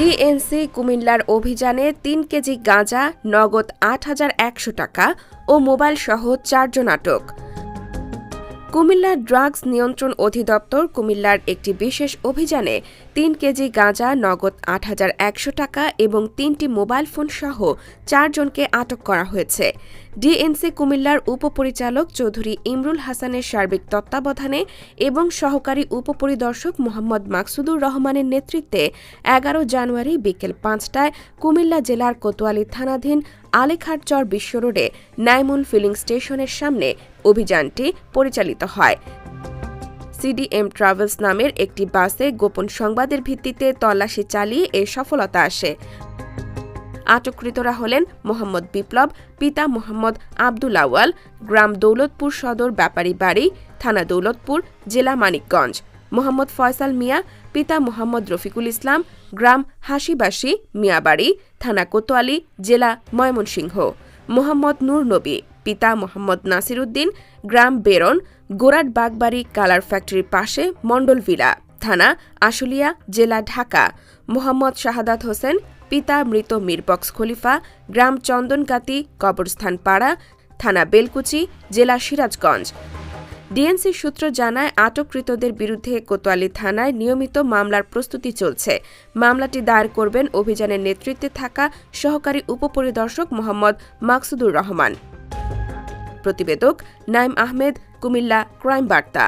DNC কুমিল্লার অভিযানে তিন কেজি গাঁজা, নগদ আট হাজার একশো টাকা ও মোবাইল সহ চারজন আটক। কুমিল্লার ড্রাগস নিয়ন্ত্রণ অধিদপ্তর কুমিল্লার একটি বিশেষ অভিযানে তিন কেজি গাঁজা, নগদ আট হাজার একশো টাকা এবং তিনটি মোবাইল ফোন সহ চারজনকে আটক করা হয়েছে। ডিএনসি কুমিল্লার উপপরিচালক চৌধুরী ইমরুল হাসানের সার্বিক তত্ত্বাবধানে এবং সহকারী উপপরিদর্শক মোহাম্মদ মাকসুদুর রহমানের নেতৃত্বে এগারো জানুয়ারি বিকেল পাঁচটায় কুমিল্লা জেলার কোতোয়ালি থানাধীন আলেখারচর বিশ্ব রোডে নাইমুল ফিলিং স্টেশনের সামনে অভিযানটি পরিচালিত হয়। সিডিএম ট্রাভেলস নামের একটি বাসে গোপন সংবাদের ভিত্তিতে তল্লাশি চালিয়ে এ সফলতা আসে। আটককৃতরা হলেন মোহাম্মদ বিপ্লব, পিতা মোহাম্মদ আব্দুল আওয়াল গ্রাম দৌলতপুর সদর ব্যাপারী বাড়ি, থানা দৌলতপুর, জেলা মানিকগঞ্জ। মোহাম্মদ ফয়সাল মিয়া, পিতা মোহাম্মদ রফিকুল ইসলাম, গ্রাম হাসিবাসী, মিয়াবাড়ি, থানা কোতোয়ালি, জেলা ময়মনসিংহ। মোহাম্মদ নূর নবী, পিতা মোহাম্মদ নাসির উদ্দিন, গ্রাম বেরন, গোরাট বাগবাড়ি কালার ফ্যাক্টরির পাশে মণ্ডল ভিলা, থানা আশুলিয়া, জেলা ঢাকা। মোহাম্মদ শাহাদাত হোসেন, পিতা মৃত মিরবক্স খলিফা, গ্রাম চন্দনকাতি কবরস্থান পাড়া থানা বেলকুচি, জেলা সিরাজগঞ্জ। ডিএনসি সূত্র জানায়, আটককৃতদের বিরুদ্ধে কোতোয়ালি থানায় নিয়মিত মামলার প্রস্তুতি চলছে। মামলাটি দায়ের করবেন অভিযানের নেতৃত্বে থাকা সহকারী উপপরিদর্শক মোহাম্মদ মাকসুদুর রহমান। প্রতিবেদক নাইম আহমেদ, কুমিল্লা, ক্রাইম বার্তা।